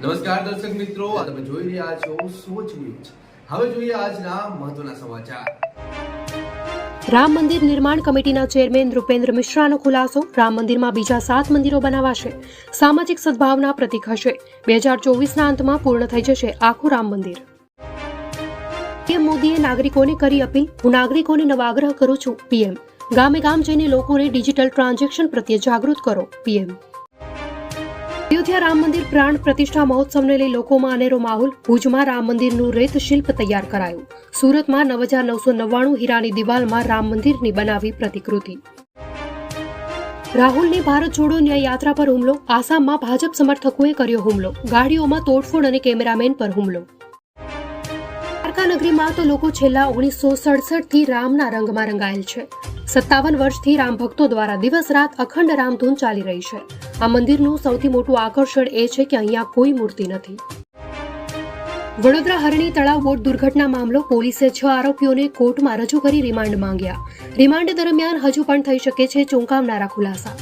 નમસ્કાર દર્શક મિત્રો તમે જોઈ રહ્યા છો સોચ ન્યૂઝ. હવે જોઈએ આજના મહત્વના સમાચાર. રામ મંદિર નિર્માણ કમિટીના ચેરમેન રૂપેન્દ્ર મિશ્રાનો ખુલાસો, રામ મંદિરમાં બીજા સાત મંદિરો બનાવાશે. સામાજિક સદભાવના પ્રતીક હશે. બે હજાર ચોવીસના અંતમાં પૂર્ણ થઈ જશે આખું રામ મંદિર. પીએમ મોદીએ નાગરિકોને કરી અપીલ, હું નાગરિકોને નવા આગ્રહ કરું છું, પીએમ. ગામે ગામ જઈને લોકોને ડિજિટલ ટ્રાન્ઝેક્શન પ્રત્યે જાગૃત કરો, પીએમ. અયોધ્યા રામ મંદિર પ્રાણ પ્રતિષ્ઠા મહોત્સવને લઈ લોકોમાં અનેરો માહોલ. ભુજમાં રામ મંદિરનું રેત શિલ્પ તૈયાર કરાયું. સુરતમાં નવ હજાર નવસો નવ્વાણું હીરાની દિવાલમાં રામ મંદિરની બનાવી પ્રતિકૃતિ. રાહુલની ભારત જોડો ન્યાય યાત્રા પર હુમલો. આસામમાં ભાજપ સમર્થકોએ કર્યો હુમલો. ગાડીઓમાં તોડફોડ અને કેમેરામેન પર હુમલો. દ્વારકા નગરીમાં તો લોકો છેલ્લા ઓગણીસો સડસઠથી રામના રંગમાં રંગાયેલ છે. સત્તાવન વર્ષથી રામ ભક્તો દ્વારા દિવસ રાત અખંડ રામધૂન ચાલી રહી છે. આ મંદિરનું સૌથી મોટું આકર્ષણ એ છે કે અહીંયા કોઈ મૂર્તિ નથી. વડોદરા હરણી તળાવ બોટ દુર્ઘટના મામલો પોલીસે છ આરોપીઓને કોર્ટમાં રજૂ કરી રિમાન્ડ માંગ્યા. રિમાન્ડ દરમિયાન હજુ પણ થઈ શકે છે ચોંકાવનારા ખુલાસા.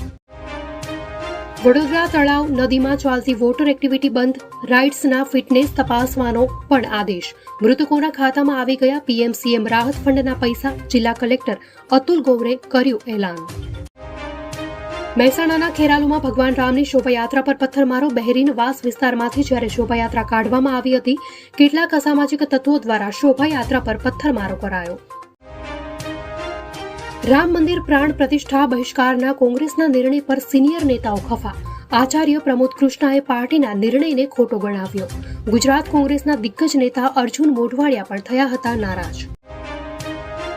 વડોદરા તળાવ નદીમાં ચાલતી વોટર એક્ટિવિટી બંધ, રાઇડ્સના ફિટનેસ તપાસવાનો પણ આદેશ. મૃતકોના ખાતામાં આવી ગયા પીએમસીએમ રાહત ફંડના પૈસા, જિલ્લા કલેક્ટર અતુલ ગોવરે કર્યું એલાન. મહેસાણાના ખેરાલુમાં ભગવાન રામની શોભાયાત્રા પર પથ્થરમારો બહેરીન વાસ વિસ્તારમાંથી જ્યારે શોભાયાત્રા કાઢવામાં આવી હતી, કેટલાક અસામાજિક તત્વો દ્વારા શોભાયાત્રા પર પથ્થરમારો કરાયો. રામ મંદિર પ્રાણ પ્રતિષ્ઠા બહિષ્કારના કોંગ્રેસના નિર્ણય પર સિનિયર નેતાઓ ખફા. આચાર્ય પ્રમોદ કૃષ્ણાએ પાર્ટીના નિર્ણયને ખોટો ગણાવ્યો. ગુજરાત કોંગ્રેસના દિગ્ગજ નેતા અર્જુન મોઢવાડિયા પણ થયા હતા નારાજ.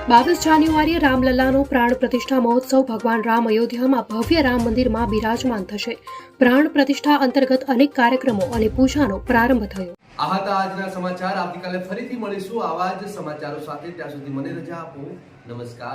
બાવીસ જાન્યુઆરીએ રામલલ્લાનો પ્રાણ પ્રતિષ્ઠા મહોત્સવ ભગવાન રામ અયોધ્યામાં ભવ્ય રામ મંદિરમાં બિરાજમાન થશે. પ્રાણ પ્રતિષ્ઠા અંતર્ગત અનેક કાર્યક્રમો અને પૂજાનો પ્રારંભ થયો. આ હતા આજના સમાચાર. આવતીકાલે ફરીથી મળીશું આવા જ સમાચારો સાથે. ત્યાં સુધી મને રજા આપો. નમસ્કાર.